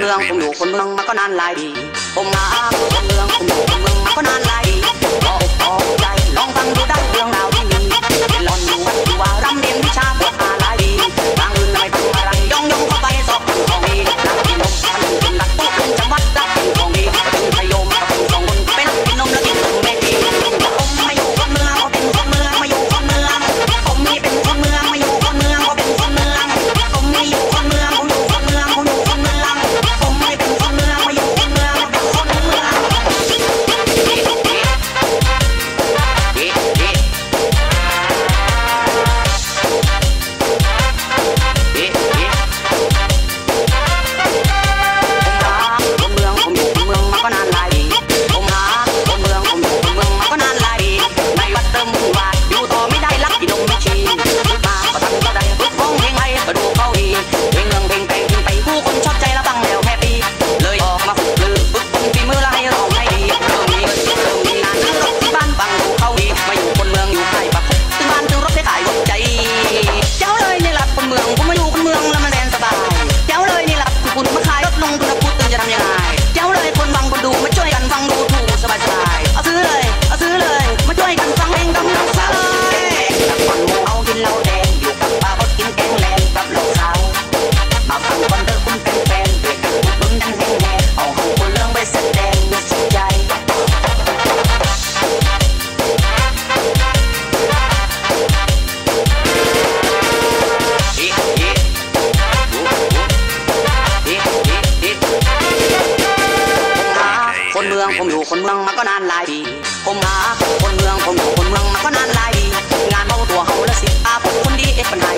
เมืองผมอยู่คนเมืองมาก็นานหลายปีผมมาคนเมืองผมอยู่คนเมืองมาก็นานหลายปีพอกใจลองฟังดูได้ ya también คนเมืองผมอยู่คนเมืองมาก็นานหลายปีผมหาคนเมืองผมอยู่คนเมืองมาก็นานหลายปีงานเข้าตัวเฮาละสิตาผมคนดีเอ็ดปัญหา